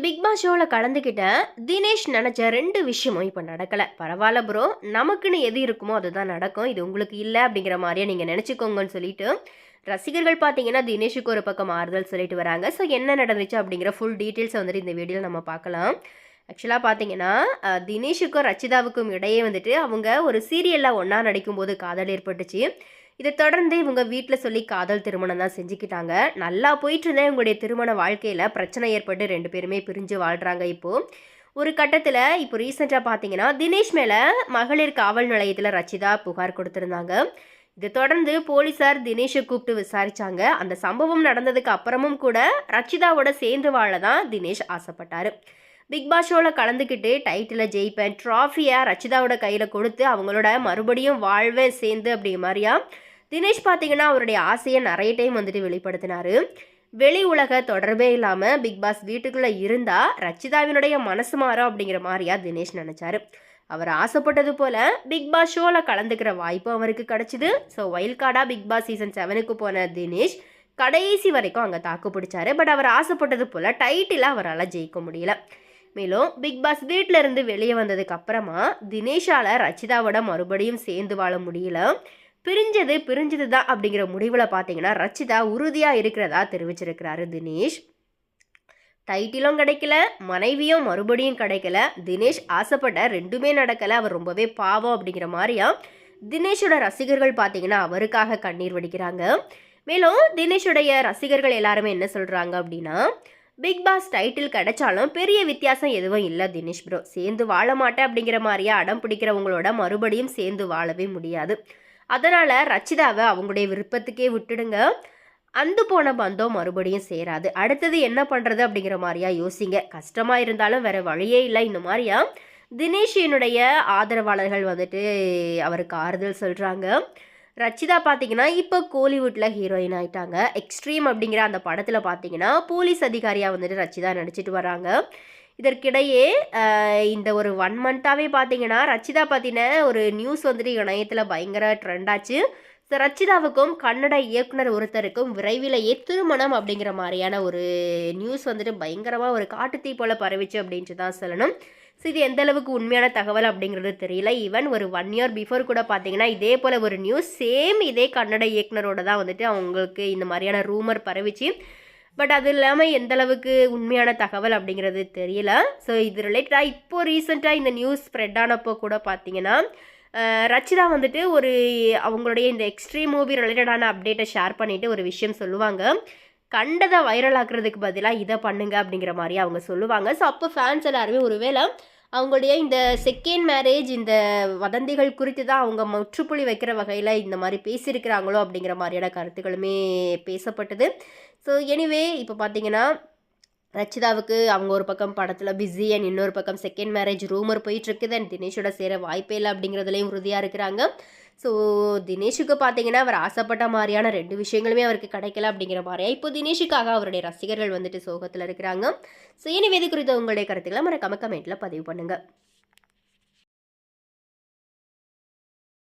இந்த big pass ஷோவில் கலந்துக்கிட்ட தினேஷ் நினச்ச ரெண்டு விஷயமும் இப்போ நடக்கலை. பரவாயில்ல ப்ரோ நமக்குன்னு எது இருக்குமோ அதுதான் நடக்கும். இது உங்களுக்கு இல்லை அப்படிங்கிற மாதிரியே நீங்கள் நினச்சிக்கோங்கன்னு சொல்லிட்டு ரசிகர்கள் பார்த்தீங்கன்னா தினேஷுக்கு ஒரு பக்கம் ஆறுதல் சொல்லிட்டு வராங்க. ஸோ என்ன நடந்துச்சு அப்படிங்கிற ஃபுல் டீட்டெயில்ஸை வந்துட்டு இந்த வீடியோவில் நம்ம பார்க்கலாம். ஆக்சுவலாக பார்த்தீங்கன்னா தினேஷுக்கும் ரச்சிதாவுக்கும் இடையே வந்துட்டு அவங்க ஒரு சீரியலில் ஒன்றா நடிக்கும்போது காதல் ஏற்பட்டுச்சு. இதை தொடர்ந்து இவங்க வீட்டில் சொல்லி காதல் திருமணம் தான் செஞ்சுக்கிட்டாங்க. நல்லா போயிட்டு இருந்தேன் இவங்களுடைய திருமண வாழ்க்கையில் பிரச்சனை ஏற்பட்டு ரெண்டு பேருமே பிரிஞ்சு வாழ்கிறாங்க இப்போது ஒரு கட்டத்தில் இப்போ ரீசெண்டாக பார்த்தீங்கன்னா தினேஷ் மேலே மகளிர் காவல் நிலையத்தில் ரச்சிதா புகார் கொடுத்துருந்தாங்க. இதை தொடர்ந்து போலீஸார் தினேஷை கூப்பிட்டு விசாரித்தாங்க அந்த சம்பவம் நடந்ததுக்கு அப்புறமும் கூட ரச்சிதாவோட சேர்ந்து வாழ தான் தினேஷ் ஆசைப்பட்டார். பிக் பாஸ் ஷோவில் கலந்துக்கிட்டு டைட்டிலை ஜெயிப்பேன் ட்ராஃபியை ரச்சிதாவோட கையில் கொடுத்து அவங்களோட மறுபடியும் வாழ்வேன் சேர்ந்து அப்படிங்கிற மாதிரியா தினேஷ் பார்த்தீங்கன்னா அவருடைய ஆசையை நிறைய டைம் வந்துட்டு வெளிப்படுத்தினாரு. வெளி உலக தொடர்பே இல்லாமல் பிக் பாஸ் வீட்டுக்குள்ளே இருந்தால் ரச்சிதாவினுடைய மனசு மாறும் அப்படிங்கிற மாதிரியா தினேஷ் நினச்சாரு. அவர் ஆசைப்பட்டது போல் பிக் பாஸ் ஷோவில் கலந்துக்கிற வாய்ப்பும் அவருக்கு கிடச்சிது. ஸோ வைல்ட் கார்டாக பிக் பாஸ் சீசன் செவனுக்கு போன தினேஷ் கடைசி வரைக்கும் அங்கே தாக்கு பிடிச்சாரு. பட் அவர் ஆசைப்பட்டது போல் டைட்டிலாக அவரால் ஜெயிக்க முடியல. மேலும் பிக் பாஸ் வீட்டில் இருந்து வெளியே வந்ததுக்கு அப்புறமா ரச்சிதாவோட மறுபடியும் சேர்ந்து வாழ முடியல. பிரிஞ்சது பிரிஞ்சது தான் அப்படிங்கிற முடிவில் பார்த்தீங்கன்னா ரச்சிதா உறுதியாக இருக்கிறதா தெரிவிச்சிருக்கிறாரு தினேஷ். டைட்டிலும் கிடைக்கல மனைவியும் மறுபடியும் கிடைக்கல. தினேஷ் ஆசைப்பட்ட ரெண்டுமே நடக்கலை அவர் ரொம்பவே பாவம் அப்படிங்கிற மாதிரியா தினேஷோட ரசிகர்கள் பார்த்தீங்கன்னா அவருக்காக கண்ணீர் வடிக்கிறாங்க. மேலும் தினேஷுடைய ரசிகர்கள் எல்லாருமே என்ன சொல்கிறாங்க அப்படின்னா பிக் பாஸ் டைட்டில் கிடைச்சாலும் பெரிய வித்தியாசம் எதுவும் இல்லை தினேஷ் ப்ரோ சேர்ந்து வாழ மாட்டேன் அப்படிங்கிற மாதிரியா அடம் பிடிக்கிறவங்களோட மறுபடியும் சேர்ந்து வாழவே முடியாது. அதனால் ரச்சிதாவை அவங்களுடைய விருப்பத்துக்கே விட்டுடுங்க. அந்து போன பந்தம் மறுபடியும் சேராது. அடுத்தது என்ன பண்ணுறது அப்படிங்கிற மாதிரியா யோசிங்க. கஷ்டமாக இருந்தாலும் வேறு வழியே இல்லை. இந்த மாதிரியா? தினேஷினுடைய ஆதரவாளர்கள் வந்துட்டு அவருக்கு ஆறுதல் சொல்கிறாங்க ரச்சிதா பார்த்தீங்கன்னா இப்போ கோலிவுட்டில் ஹீரோயின் ஆயிட்டாங்க. எக்ஸ்ட்ரீம் அப்படிங்கிற அந்த படத்தில் பார்த்தீங்கன்னா போலீஸ் அதிகாரியாக வந்துட்டு ரச்சிதா நடிச்சிட்டு வராங்க. இதற்கிடையே இந்த ஒரு ஒன் மந்த்தாகவே பார்த்தீங்கன்னா ரச்சிதா பற்றின ஒரு நியூஸ் வந்துட்டு இணையத்தில் பயங்கர ட்ரெண்டாச்சு ஸோ ரச்சிதாவுக்கும் கன்னட இயக்குனர் ஒருத்தருக்கும் விரைவிலேயே திருமணம் அப்படிங்கிற மாதிரியான ஒரு நியூஸ் வந்துட்டு பயங்கரமாக ஒரு காட்டுத்தீ போல பரவிச்சு அப்படின்ட்டு தான் சொல்லணும். ஸோ இது எந்த அளவுக்கு உண்மையான தகவல் அப்படிங்கிறது தெரியல. ஈவன் ஒரு ஒன் இயர் பிஃபோர் கூட பார்த்தீங்கன்னா இதே போல் ஒரு நியூஸ் சேம் இதே கன்னட இயக்குனரோட தான் வந்துட்டு அவங்களுக்கு இந்த மாதிரியான ரூமர் பரவிச்சு பட் அது இல்லாமல் எந்த அளவுக்கு உண்மையான தகவல் அப்படிங்கிறது தெரியல. ஸோ இது ரிலேட்டடாக இப்போது ரீசெண்டாக இந்த நியூஸ் ஸ்ப்ரெட் ஆனப்போ கூட பார்த்தீங்கன்னா ரச்சிதா வந்துட்டு ஒரு அவங்களுடைய இந்த எக்ஸ்ட்ரீம் மூவி ரிலேட்டடான அப்டேட்டை ஷேர் பண்ணிட்டு ஒரு விஷயம் சொல்லுவாங்க. கண்டதை வைரல் ஆக்குறதுக்கு பதிலாக இதை பண்ணுங்க அப்படிங்கிற மாதிரி அவங்க சொல்லுவாங்க. ஸோ அப்போ ஃபேன்ஸ் எல்லாருமே ஒருவேளை அவங்களுடைய இந்த செகண்ட் மேரேஜ் இந்த வதந்திகள் குறித்து தான் அவங்க முற்றுப்புள்ளி வைக்கிற வகையில் இந்த மாதிரி பேசியிருக்கிறாங்களோ அப்படிங்கிற மாதிரியான கருத்துக்களுமே பேசப்பட்டது. ஸோ எனிவே இப்போ பார்த்தீங்கன்னா ரச்சிதாவுக்கு அவங்க ஒரு பக்கம் படத்தில் பிஸி அண்ட் இன்னொரு பக்கம் செகண்ட் மேரேஜ் ரூமர் போயிட்டுருக்குது அண்ட் தினேஷோட சேர வாய்ப்பே இல்லை அப்படிங்கிறதுலையும் உறுதியாக இருக்கிறாங்க. ஸோ தினேஷுக்கு பார்த்தீங்கன்னா அவர் ஆசைப்பட்ட மாதிரியான ரெண்டு விஷயங்களுமே அவருக்கு கிடைக்கல அப்படிங்கிற மாதிரியா இப்போ தினேஷுக்காக அவருடைய ரசிகர்கள் வந்துட்டு சோகத்தில் இருக்கிறாங்க. ஸோ இனி இது குறித்த உங்களுடைய கருத்துக்களை மறக்காம கமெண்ட்டில் பதிவு பண்ணுங்கள்